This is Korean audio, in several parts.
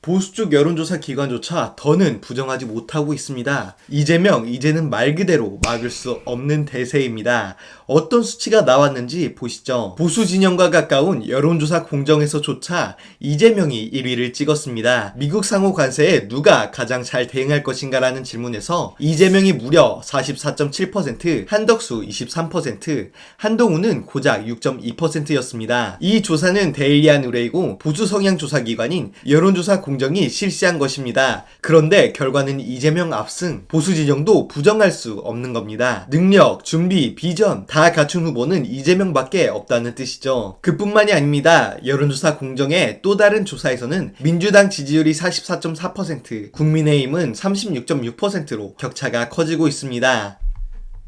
보수 쪽 여론조사 기관조차 더는 부정하지 못하고 있습니다. 이재명, 이제는 말 그대로 막을 수 없는 대세입니다. 어떤 수치가 나왔는지 보시죠. 보수 진영과 가까운 여론조사 공정에서조차 이재명이 1위를 찍었습니다. 미국 상호 관세에 누가 가장 잘 대응할 것인가라는 질문에서 이재명이 무려 44.7%, 한덕수 23%, 한동훈은 고작 6.2%였습니다. 이 조사는 데일리안 의뢰이고 보수 성향 조사 기관인 여론조사 공정이 실시한 것입니다. 그런데 결과는 이재명 압승, 보수 진영도 부정할 수 없는 겁니다. 능력, 준비, 비전 다 갖춘 후보는 이재명밖에 없다는 뜻이죠. 그뿐만이 아닙니다. 여론조사 공정의 또 다른 조사에서는 민주당 지지율이 44.4%, 국민의힘은 36.6%로 격차가 커지고 있습니다.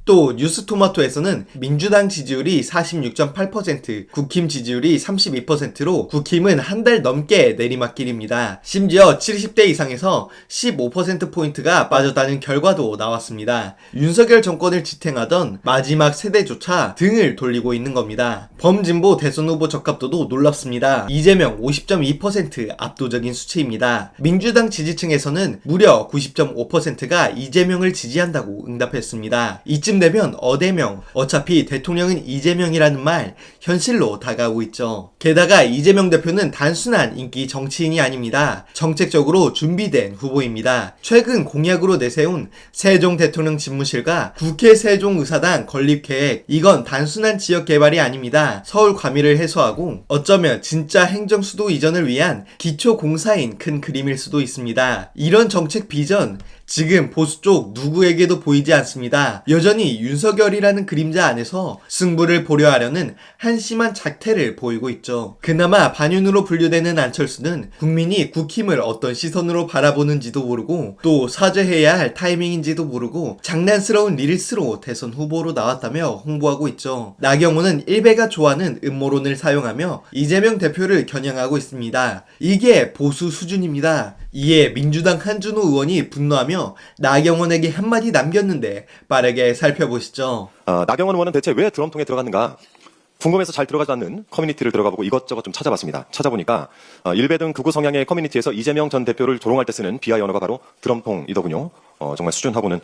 또 뉴스토마토에서는 민주당 지지율이 46.8%, 국힘 지지율이 32%로 국힘은 한 달 넘게 내리막길입니다. 심지어 70대 이상에서 15%포인트가 빠졌다는 결과도 나왔습니다. 윤석열 정권을 지탱하던 마지막 세대조차 등을 돌리고 있는 겁니다. 범진보 대선 후보 적합도도 놀랍습니다. 이재명 50.2% 압도적인 수치입니다. 민주당 지지층에서는 무려 90.5%가 이재명을 지지한다고 응답했습니다. 이쯤 되면 어대명, 어차피 대통령은 이재명이라는 말 현실로 다가오고 있죠. 게다가 이재명 대표는 단순한 인기 정치인이 아닙니다. 정책적으로 준비된 후보입니다. 최근 공약으로 내세운 세종 대통령 집무실과 국회 세종 의사당 건립 계획 이건 단순한 지역 개발이 아닙니다. 서울 과밀을 해소하고 어쩌면 진짜 행정 수도 이전을 위한 기초 공사인 큰 그림일 수도 있습니다. 이런 정책 비전 지금 보수 쪽 누구에게도 보이지 않습니다. 여전히 윤석열이라는 그림자 안에서 승부를 보려 하려는 한심한 작태를 보이고 있죠. 그나마 반윤으로 분류되는 안철수는 국민이 국힘을 어떤 시선으로 바라보는지도 모르고 또 사죄해야 할 타이밍인지도 모르고 장난스러운 릴스로 대선 후보로 나왔다며 홍보하고 있죠. 나경원은 일베가 좋아하는 음모론을 사용하며 이재명 대표를 겨냥하고 있습니다. 이게 보수 수준입니다. 이에 민주당 한준호 의원이 분노하며 나경원에게 한마디 남겼는데 빠르게 살펴보시죠. 어, 나경원 의원은 대체 왜 드럼통에 들어갔는가? 궁금해서 잘 들어가지 않는 커뮤니티를 들어가보고 이것저것 좀 찾아봤습니다. 찾아보니까 어, 일베 등 극우 성향의 커뮤니티에서 이재명 전 대표를 조롱할 때 쓰는 비하 언어가 바로 드럼통이더군요. 어, 정말 수준하고는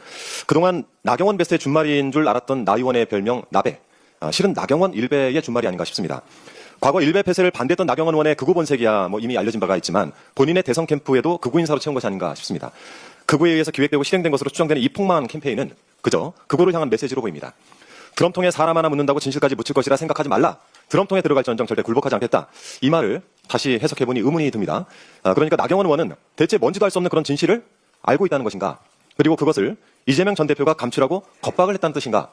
그동안 나경원 베스트의 준말인 줄 알았던 나 의원의 별명 나베. 아, 실은 나경원 일베의 준말이 아닌가 싶습니다. 과거 일베 폐쇄를 반대했던 나경원 의원의 극우 본색이야 뭐 이미 알려진 바가 있지만 본인의 대선 캠프에도 극우 인사로 채운 것이 아닌가 싶습니다. 극우에 의해서 기획되고 실행된 것으로 추정되는 이 폭망 캠페인은 그저 극우를 향한 메시지로 보입니다. 드럼통에 사람 하나 묻는다고 진실까지 묻힐 것이라 생각하지 말라. 드럼통에 들어갈 전정 절대 굴복하지 않겠다. 이 말을 다시 해석해보니 의문이 듭니다. 아, 그러니까 나경원 의원은 대체 뭔지도 알 수 없는 그런 진실을 알고 있다는 것인가? 그리고 그것을 이재명 전 대표가 감추라고 겁박을 했다는 뜻인가?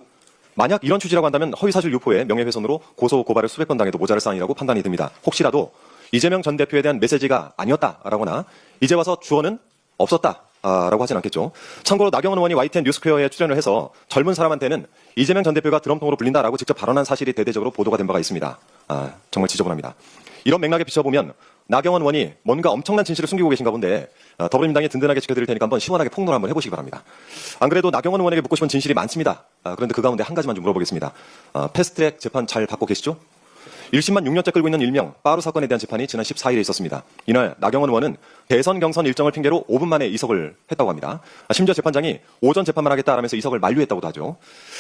만약 이런 취지라고 한다면 허위사실 유포에 명예훼손으로 고소 고발을 수백 번 당해도 모자랄 사안이라고 판단이 듭니다. 혹시라도 이재명 전 대표에 대한 메시지가 아니었다라거나 이제 와서 주어는 없었다. 아, 라고 하진 않겠죠. 참고로 나경원 의원이 YTN 뉴스퀘어에 출연을 해서 젊은 사람한테는 이재명 전 대표가 드럼통으로 불린다라고 직접 발언한 사실이 대대적으로 보도가 된 바가 있습니다. 아, 정말 지저분합니다. 이런 맥락에 비춰보면 나경원 의원이 뭔가 엄청난 진실을 숨기고 계신가 본데 아, 더불어민주당이 든든하게 지켜드릴 테니까 한번 시원하게 폭로를 한번 해보시기 바랍니다. 안 그래도 나경원 의원에게 묻고 싶은 진실이 많습니다. 아, 그런데 그 가운데 한 가지만 좀 물어보겠습니다. 아, 패스트트랙 재판 잘 받고 계시죠? 1심만 6년째 끌고 있는 일명 빠루 사건에 대한 재판이 지난 14일에 있었습니다. 이날 나경원 의원은 대선 경선 일정을 핑계로 5분 만에 이석을 했다고 합니다. 아, 심지어 재판장이 오전 재판만 하겠다라면서 이석을 만류했다고도 하죠.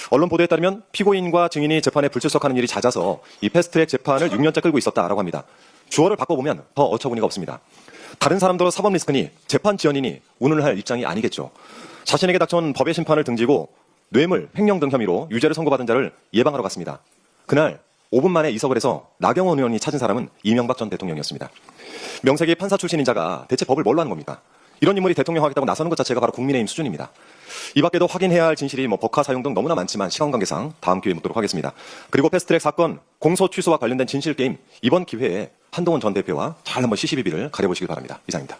언론 보도에 따르면 피고인과 증인이 재판에 불출석하는 일이 잦아서 이 패스트트랙 재판을 6년째 끌고 있었다라고 합니다. 주어를 바꿔보면 더 어처구니가 없습니다. 다른 사람들로 사법 리스크니 재판 지연이니 운운을 할 입장이 아니겠죠. 자신에게 닥쳐온 법의 심판을 등지고 뇌물, 횡령 등 혐의로 유죄를 선고받은 자를 예방하러 갔습니다. 그날 5분 만에 이석을 해서 나경원 의원이 찾은 사람은 이명박 전 대통령이었습니다. 명색이 판사 출신인 자가 대체 법을 뭘로 하는 겁니까? 이런 인물이 대통령 하겠다고 나서는 것 자체가 바로 국민의힘 수준입니다. 이 밖에도 확인해야 할 진실이 뭐 법화 사용 등 너무나 많지만 시간 관계상 다음 기회에 묻도록 하겠습니다. 그리고 패스트트랙 사건 공소 취소와 관련된 진실 게임 이번 기회에 한동훈 전 대표와 잘 한번 시시비비를 가려보시기 바랍니다. 이상입니다.